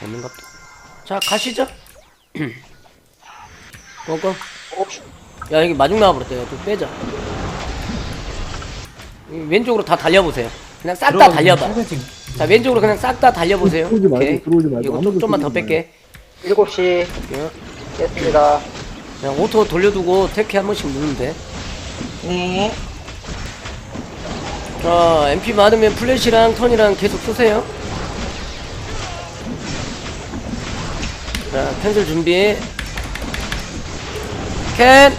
되는 것도. 자 가시죠. 고고. 야 여기 마중 나와버렸다. 야, 좀 빼자. 이 왼쪽으로 다 달려보세요. 그냥 싹 다 달려봐. 자 왼쪽으로 그냥 싹 다 달려보세요. 들어오지 말고, 오케이. 들어오지 말고. 이거 아무도 좀, 좀만 더 들어오지 뺄게. 7시 야, 깼습니다. 그냥 오토 돌려두고 테크 한 번씩 누르면 돼. 네. 자 MP 많으면 플래시랑 턴이랑 계속 쓰세요. 자 캔슬 준비. 캔.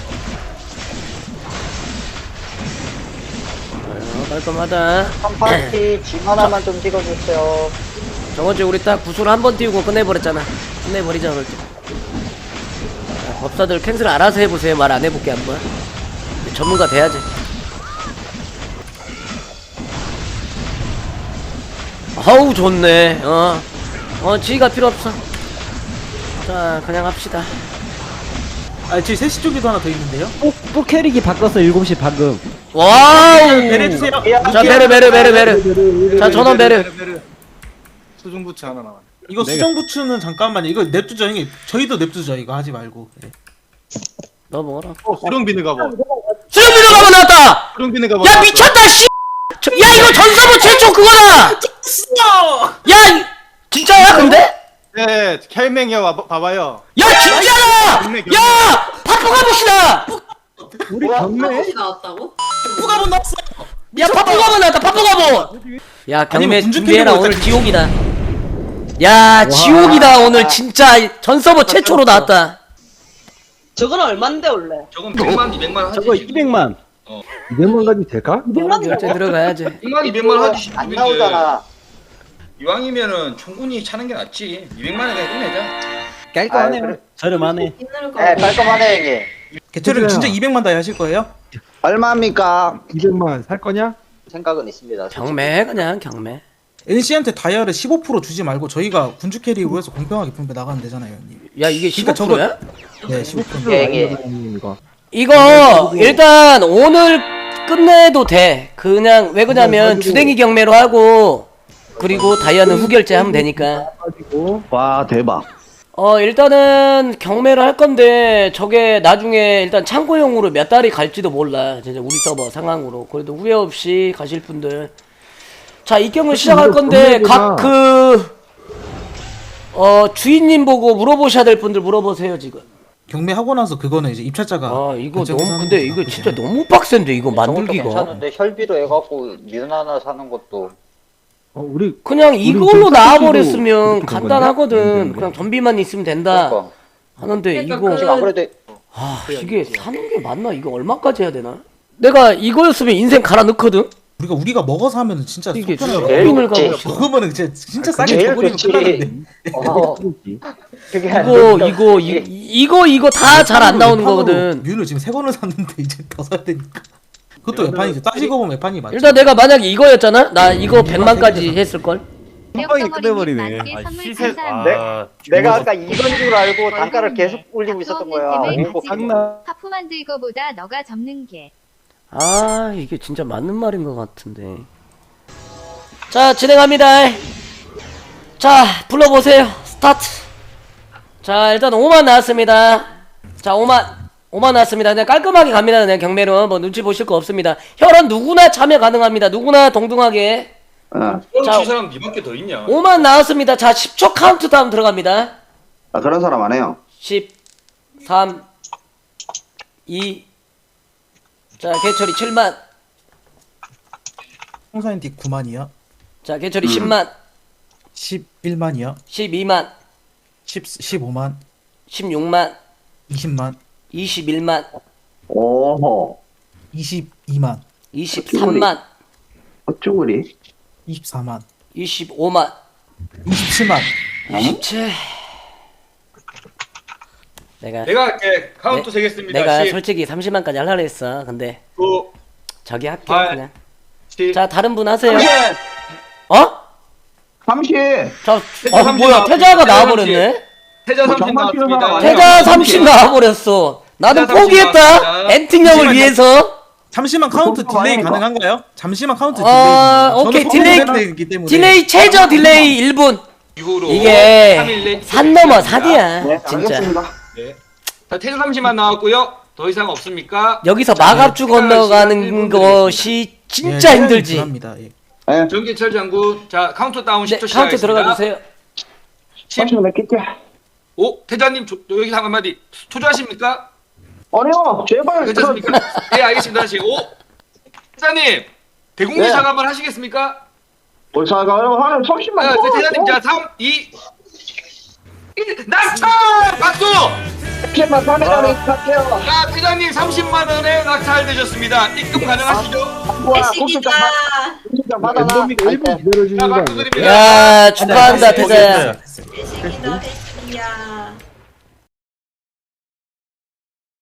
자, 깔끔하다. 한 파티 짐 하나만 좀 찍어주세요. 저번주에 우리 딱 구슬 한 번 띄우고 끝내버렸잖아. 끝내버리자 오늘. 자, 법사들 캔슬 알아서 해보세요. 말 안 해볼게 한번. 전문가 돼야지. 아우 좋네. 어. 어 지휘가 필요 없어. 자 그냥 합시다. 아, 지금 3시 쪽에도 하나 더 있는데요? 또, 또 캐릭이 바뀌었어 7시 방금 와우. 배려해주세요. 자 베르 베르 베르 베르. 자 전원 베르. 수중부츠 하나 남았. 이거 수정부츠는 잠깐만요. 이거 냅두죠, 형님. 저희도 냅두죠, 이거 하지 말고. 네. 너 먹어라. 어, 수령 비늘 가봐. 수영비료 가고 나왔다. 수령 비늘 가봐. 야 미쳤다 씨. 저- 야 이거 전서부 최초 그거다. 야 이- 진짜야 근데? 네, 켈맹이야 와 봐봐요. 야 경매. 야 파푸가보시다. 우리 우와, 경매 혹시 나왔다고? 누가 나왔어? 야 파푸가보 나왔다 파푸가보. 야 경매 준비해라 오늘 지옥이다. 야 지옥이다 오늘 진짜 전서부 최초로 나왔다. 저건 얼만데 원래? 저건 100만, 200만 하지. 저거 지금. 200만 어. 200만 가지고 될까? 결제 들어가야지. 100만, 200만 하지. 안 나오잖아. 이왕이면은 총군이 차는 게 낫지. 200만에 그냥 끝내자. 깔끔하네요 그래. 저렴하네 있는 네, 깔끔하네 형님. 그래요. 진짜 200만 다이 하실 거예요? 얼마입니까? 200만 살 거냐? 생각은 있습니다. 경매 그냥 경매. NC한테 다이아를 15% 주지 말고 저희가 군주 캐릭으로 해서 공평하게 분배 나가면 되잖아요, 형님. 야 이게 그러니까 15%야? 네, 15%. 예, 예. 이거 이거 일단 오늘 끝내도 돼. 그냥 왜 그러냐면 가지고- 주댕이 경매로 하고 그리고 다이아는 후결제 하면 되니까. 가지고 와 대박 어 일단은 경매를 할 건데 저게 나중에 일단 창고용으로 몇 달이 갈지도 몰라. 진짜 우리 서버 상황으로. 그래도 후회 없이 가실 분들. 자 입경을 시작할 건데. 각 그 어, 주인님 보고 물어보셔야 될 분들 물어보세요 지금. 경매하고 나서 그거는 이제 입찰자가 아 이거 너무 하는 근데. 이거? 진짜 너무 빡센데 이거 저것도 만들기가. 괜찮은데 혈비로 해갖고 면 하나 사는 것도 어 우리 그냥 우리 이걸로 좀 나와버렸으면 이렇게 된 간단하거든. 건데? 그냥 전비만 있으면 된다. 그러니까. 하는데 그러니까 이거 지금 아무래도 아 이게 사는 게 맞나? 이거 얼마까지 해야 되나? 내가 이거였으면 인생 갈아 넣거든. 우리가 우리가 먹어서 하면은 진짜 이게 속 편하고 제일 쇼핑을 좋지. 가고 싶어. 먹으면은 진짜 진짜 싸게 제일 줘버리면 좋지. 끝나는데. 어, 이거 이거 이, 이거 이거 다 잘 안 나오는 거거든. 뮤를 지금 세 번을 샀는데 이제 더 사야 되니까. 그것도 외판이죠. 따지고 보면 외판이 맞죠. 일단 내가 만약에 이거였잖아. 나 이거 100만까지 했을 걸. 한 방에 끝내버리네. 아, 시세 아, 내가 아까 이건 줄 알고 단가를 계속 올리고 있었던 거야. 네. 오고 장난 하프 만들 거 보다 너가 접는 게 아 이게 진짜 맞는 말인 것 같은데. 자 진행합니다. 자 불러보세요. 스타트. 자 일단 5만 나왔습니다. 자 5만 5만 나왔습니다. 그냥 깔끔하게 갑니다. 그냥 경매로 뭐 눈치 보실 거 없습니다. 혈은 누구나 참여 가능합니다. 누구나 동등하게. 어. 자, 자, 사람 니밖에 더 있냐? 5만 나왔습니다. 자 10초 카운트다운 들어갑니다. 아 그런 사람 안 해요 10 3 2 자, 개철이 7만. 홍사인디 9만이요. 자, 개철이 10만. 11만이요. 12만. 10 15만. 16만. 20만. 21만. 오호 22만. 23만. 어쭈구리 24만. 25만. 27만. 27. 내가 내가 할게. 카운트 네, 세겠습니다. 내가 10, 솔직히 30만까지 하려고 했어. 근데 9, 저기 할게 팔. 그냥. 10. 자, 다른 분 하세요. 30 어? 30 자, 태자 어, 30 뭐야? 태자가 태자 나와버렸네. 태자 뭐 30 정말 필요한 나왔습니다. 아니야? 태자 30 30 나와버렸어. 나는 태자 30 포기했다. 엔팅형을 잠시만요. 위해서. 잠시만 카운트 딜레이? 가능한가요? 잠시만 카운트 어, 딜레이. 오케이, 저는 딜레이- 때문에 딜레이 최저 딜레이 1분. 이후로 이게 3일 내 산 넘어 산이야 네, 진짜 알겠습니다. 네. 자, 태조 30만 나왔고요. 더 이상 없습니까? 여기서 마갑주 건너가는 것이 진짜 힘들지 합니다. 예. 예. 전기철 장군. 자, 카운트 다운 10초 네 시작하겠습니다. 카운트 들어가 주세요 10. 30분 낼게. 오, 태자님 조- 여기서 한 마디. 초조하십니까? 아니요, 제발. 괜찮습니까? 네, 알겠습니다. 다시. 오, 태자님 대국민 네. 사과 한번 하시겠습니까? 그, 자, 그럼 한 30만. 자, 네, 태자님 자, 3, 2, 1, 낙찰! 박수! 30만 사내라는 할게요. 자, 태자님 30만 원에 낙찰되셨습니다. 입금 가능하시죠? 뭐야, 공실장 공실장 받아놔. 랜덤이가 1분 기다려주는 자, 거 박수 아니야? 드립니다. 야 축하한다 됐어요, 태자야 됐어요.